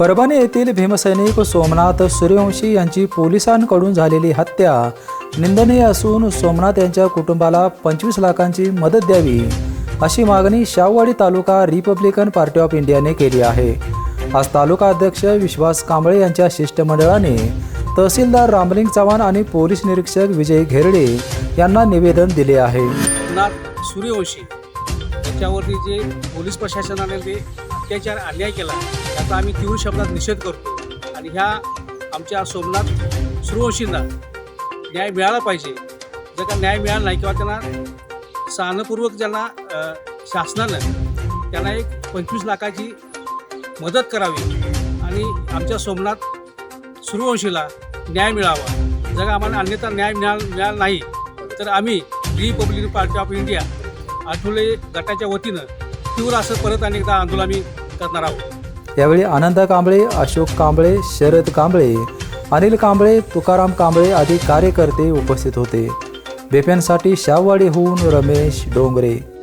परभणी येथील भीमसैनिक सोमनाथ सूर्यवंशी यांची पोलिसांकडून झालेली हत्या निंदनीय असून सोमनाथ यांच्या कुटुंबाला पंचवीस लाखांची मदत द्यावी अशी मागणी Shahuwadi taluka Republican party of इंडियाने केली आहे. आज तालुका अध्यक्ष विश्वास कांबळे यांच्या शिष्टमंडळाने तहसीलदार रामलिंग चव्हाण आणि पोलीस निरीक्षक विजय घेरडे यांना निवेदन दिले आहे. सूर्यवंशी त्याच्यावरती जे पोलीस प्रशासनाने जे अत्याचार अन्याय केला त्याचा आम्ही तीव्र शब्दात निषेध करतो. आणि ह्या आमच्या सोमनाथ सूर्यवंशींना न्याय मिळाला पाहिजे. जर का न्याय मिळाला नाही किंवा त्यांना सहानपूर्वक ज्यांना शासनानं त्यांना एक पंचवीस लाखाची मदत करावी आणि आमच्या सोमनाथ सूर्यवंशीला न्याय मिळावा. जर आम्हाला अन्यथा न्याय मिळाला मिळाला नाही तर आम्ही Republican party of India Athawale गटाच्या वतीनं तीव्र असं परत आणि एकदा आंदोलन आम्ही करणार आहोत. यावेळी आनंद कांबळे अशोक कांबळे शरद कांबळे अनिल कांबळे तुकाराम कांबळे आदी कार्यकर्ते उपस्थित होते. बेप्यांसाठी शाहवाडीहून रमेश डोंगरे.